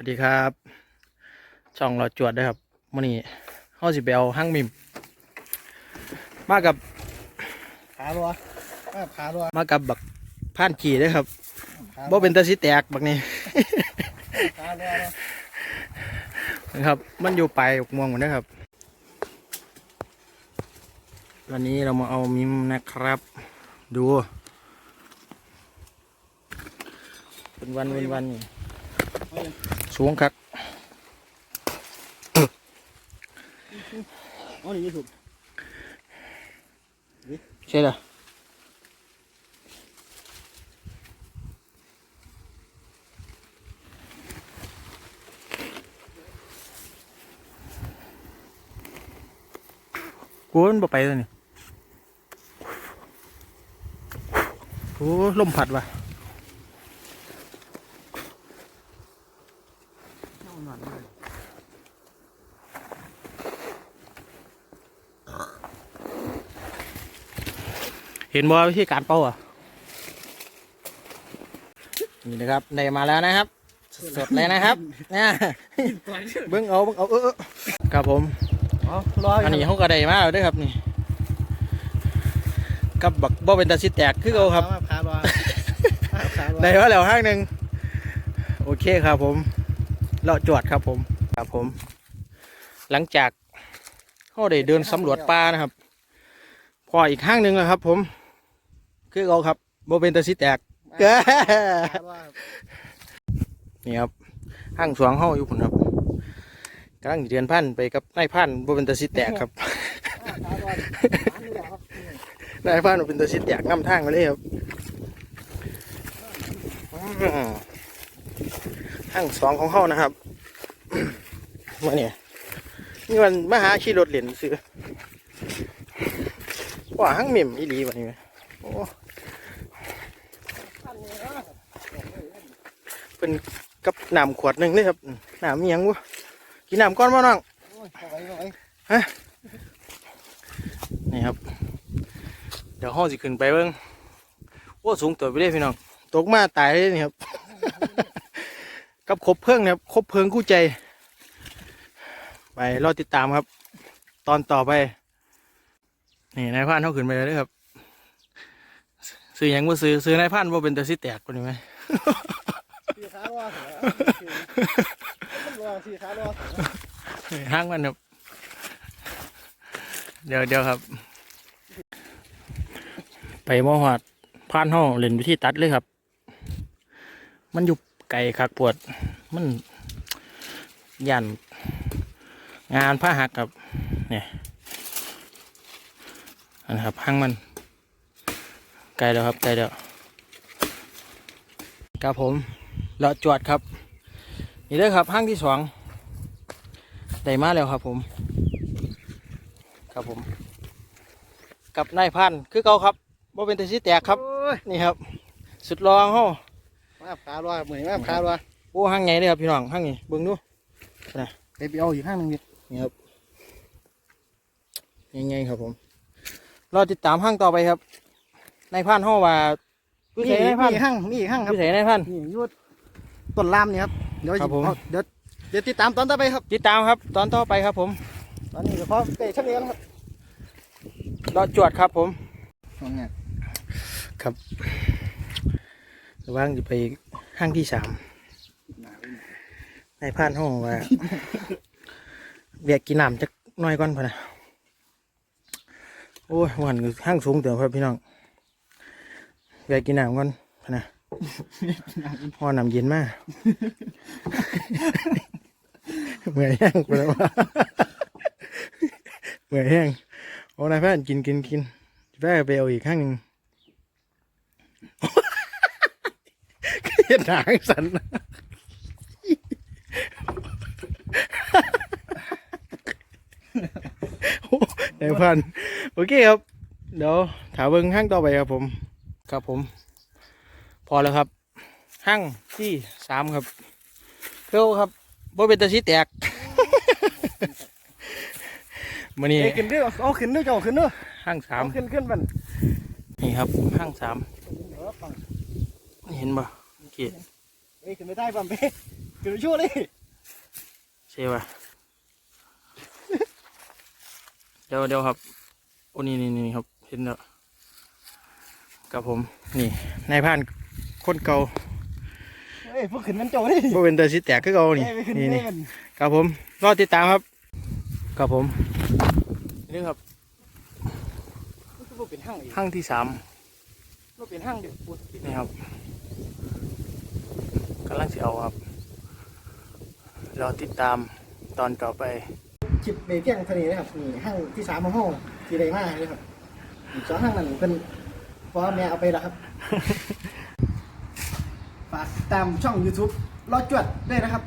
วัสดีครับ ช่องเราจวดนะครับมื่อนี้เฮาสิไปเอาห้างมิม มากับขารัวเออขารัวมากับบักผ่านขี่ด้วยครับขาบ่เป็นตาสิแตกบักนี้ขารัวเนอะนะครับ มันอยู่ปลายอกม่วงหมดนะครับ วันนี้เรามาเอามิมนะครับ ดูเป็นวันเป็นวันนี่ สูงครับอ๋อนี่ยี่สุกใช่เหรอกูมันบ่ไปเลยนี่โอ้ลมพัดว่ะ เห็นบ่วิธีการเป่าอะนี่นะครับได้มาแล้วนะครับ สดๆเลยนะครับเนี่ยเบิ้งเอาเบิ้งเอาเออเออครับผมอ๋อรออันนี้เขาก็ได้มาแล้วเด้วยครับนี่กับบักบ่เป็นตาสิแตกคือเขาครับขารัวขารัวได้มาแล้วห้างหนึ่งโอเคครับผมเลาะจวดครับผมครับผม หลังจากเขาได้เดินสำรวจป่านะครับ พออีกห้างหนึ่งแล้วครับ ผม คือเขาครับบ่เป็นตาสิแตกขารัวนี่ครับห้างสวงเฮาอยู่พุ่นครับกำลังเรียนพันไปกับนายพันบ่เป็นตาสิแตกครับขารัวอันนี้แหละครับนายพันบ่เป็นตาสิแตกนำทางไปเลยครับอืมห้างสองของเฮานะครับมาเนี่ยนี่มันมาหาขี่รถเหรียญซื้อ ว่าห้างหมิ่มอีหลีวันนี้ไหมโอ้เป็นกับน้ำขวดหนึ่งเลยครับน้ำมียังวะกินน้ำก้อนมาน้องโอ้ยเอาไว้อาไว้นี่ครับ เดี๋ยวห้องสิขึ้นไปเบิ้งโอ้สูงตัวไปเลยพี่น้องตกมาตายเลยนี่ครับ กับคบเพลิงนะครับคบเพลิงคู่ใจ ไปรอติดตามครับ ตอนต่อไป นี่นายพานเขาขึ้นไปเลยครับซื้อยังว่าซื้อซื้อนายพานว่าเป็นตาสิแตกคนนี้ไหมสีขารัวเสือรัวสี่ขาวเสือห้างมันครับเดี๋ยวเดี๋ยวครับ ไปมอหอดพานห้องเล่นวิธีตัดเลยครับ มันอยู่ไกลคักปวด มันยันงานผ้าหักครับเนี่ย นนครับห้างมันไกลแล้วครับไกลแล้วครับผมเลาะจวดครับ นี่เด้อครับห้างที่สองได้มาแล้วครับผม ครับผม กับนายพันธุ์คือเก่าครับว่าเป็นแต่สิแตกครับโอ้ยนี่ครับ สุดรองห้อมาขารัวเหมือนมาขารัวโอ้ห้างไงเลยครับพี่น้องห้างนี้เบิ่งดูไปไปเอาอีกข้างหนึงดินี่ครับยังไงครับผม รอติดตามห้างต่อไปครับนายพันธุ์ห้อว่าวิมีสัยนายพันมีธุ์ข้างมีอีกข้างครับวิสัยนายพันธุ์นี่อยุดต้นลามนี่ครับเดี๋ยวครับผม เอาเดี๋ยวเดี๋ยวติดตามตอนต่อไปครับ ติดตามครับ ตอนต่อไปครับผมตอนนี้เดี๋ยวพอเตะชักเลี้ยงครับรอจวดครับผมตรงเนี้ยครับระว่างจะไปห้างที่สามนายพรานห้องว่า เวียกกินน้ำจักหน้อยก่อนพอนะ โอ้ยวันคือห้างสูงเดี๋ยวครับพี่น้องเวียกกินน้ำก่อนพอนะพอน้ำเย็นมากเมื่อยแห้งไปแล้วว่าเมื่อยแห้งโอ้นายพรานกินกินกินแวะไปเอาอีกข้างหนึ่งเห็นหางสัน โอ้นายพันโอเคครับเดี๋ยวถามเบิ้งห้างต่อไปครับผม ครับผม พอแล้วครับห้างที่สามครับเร็วครับบ่เป็นตาชีแตกมันนี่เอ้ยขึ้นด้วยเอาขึ้นด้วยเจ้าขึ้นด้วยห้างสามเอาขึ้นขึ้นมันนี่ครับห้างสามเออปังเห็นบ่โอเคเอ้ยขึ้นไม่ได้ปั๊มเป้เกิดชั่วเลยใช่ป่ะ เดี๋ยวเดี๋ยวครับโอ้นี่นี่นี่ครับ เห็นแล้วกับผม นี่นายพรานคนเก่าเฮ้ยพวกขึ้นมันโจ้นี่บ่เป็นเตอร์ซิแตกคือเก่านี่เอ้ยไปขึ้นนี่นี่นี่ครับผมรอติดตามครับกับผมนี่ครับมันคือบ่เป็นห้างอีกห้างที่สามบ่เป็นห้างเด็กปวดนี่ครับกำลังจะเอาครับรอติดตามตอนต่อไป จิบเบเกียงเทะเลนะครับนี่ห้างที่สามของห้องที่ใดมากเลยครับอีกสองห้างนั้นเป็นเพ่อแม่เอาไปแล้วครับ ฝากตามช่อง YouTube รอจวดด้วยนะครับ